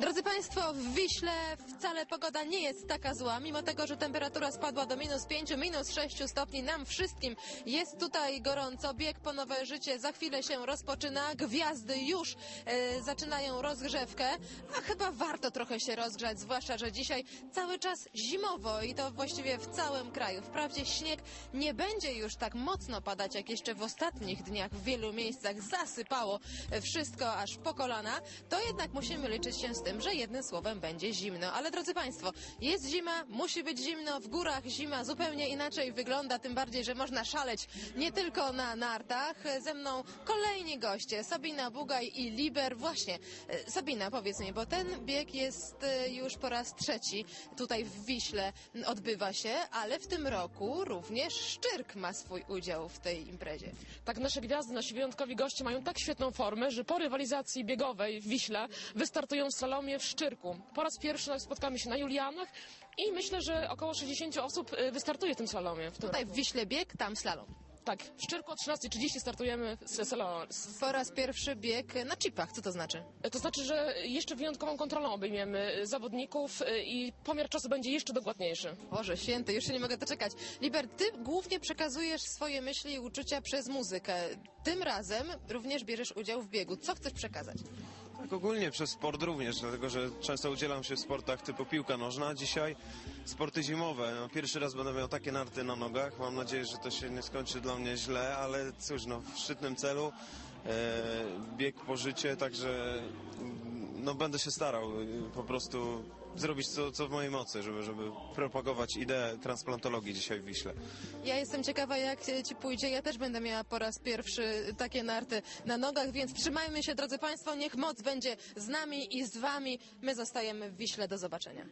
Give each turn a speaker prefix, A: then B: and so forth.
A: Entonces, Drodzy Państwo, w Wiśle wcale pogoda nie jest taka zła, mimo tego, że temperatura spadła do minus 5, minus 6 stopni. Nam wszystkim jest tutaj gorąco. Bieg po nowe życie za chwilę się rozpoczyna. Gwiazdy już e, zaczynają rozgrzewkę, a chyba warto trochę się rozgrzać, zwłaszcza, że dzisiaj cały czas zimowo i to właściwie w całym kraju. Wprawdzie śnieg nie będzie już tak mocno padać, jak jeszcze w ostatnich dniach w wielu miejscach zasypało wszystko aż po kolana, to jednak musimy liczyć się z tym, że jednym słowem będzie zimno. Ale drodzy Państwo, jest zima, musi być zimno, w górach zima zupełnie inaczej wygląda, tym bardziej, że można szaleć nie tylko na nartach. Ze mną kolejni goście, Sabina Bugaj i Liber. Właśnie, e, Sabina, powiedz mi, bo ten bieg jest e, już po raz trzeci tutaj w Wiśle odbywa się, ale w tym roku również Szczyrk ma swój udział w tej imprezie.
B: Tak, nasze gwiazdy, nasi wyjątkowi goście mają tak świetną formę, że po rywalizacji biegowej w Wiśle wystartują w slalomie w Szczyrku. Po raz pierwszy spotkamy się na Julianach i myślę, że około 60 osób y, wystartuje w tym slalomie. W tym
A: Tutaj w
B: roku.
A: Wiśle bieg, tam slalom.
B: Tak, w Szczyrku o 13.30 startujemy z slalomem.
A: Po raz pierwszy bieg na chipach, co to znaczy?
B: To znaczy, że jeszcze wyjątkową kontrolą obejmiemy zawodników y, i pomiar czasu będzie jeszcze dokładniejszy.
A: Boże święty, już się nie mogę doczekać. Liber, ty głównie przekazujesz swoje myśli i uczucia przez muzykę. Tym razem również bierzesz udział w biegu. Co chcesz przekazać?
C: Tak ogólnie przez sport również, dlatego że często udzielam się w sportach typu piłka nożna. Dzisiaj sporty zimowe. No, pierwszy raz będę miał takie narty na nogach. Mam nadzieję, że to się nie skończy dla mnie źle, ale cóż, no, w szczytnym celu e, bieg po życie, także no, będę się starał e, po prostu zrobić co, co w mojej mocy, żeby, żeby propagować ideę transplantologii dzisiaj w Wiśle.
A: Ja jestem ciekawa, jak ci pójdzie. Ja też będę miała po raz pierwszy takie narty na nogach, więc trzymajmy się, drodzy Państwo. Niech moc będzie z nami i z Wami. My zostajemy w Wiśle. Do zobaczenia.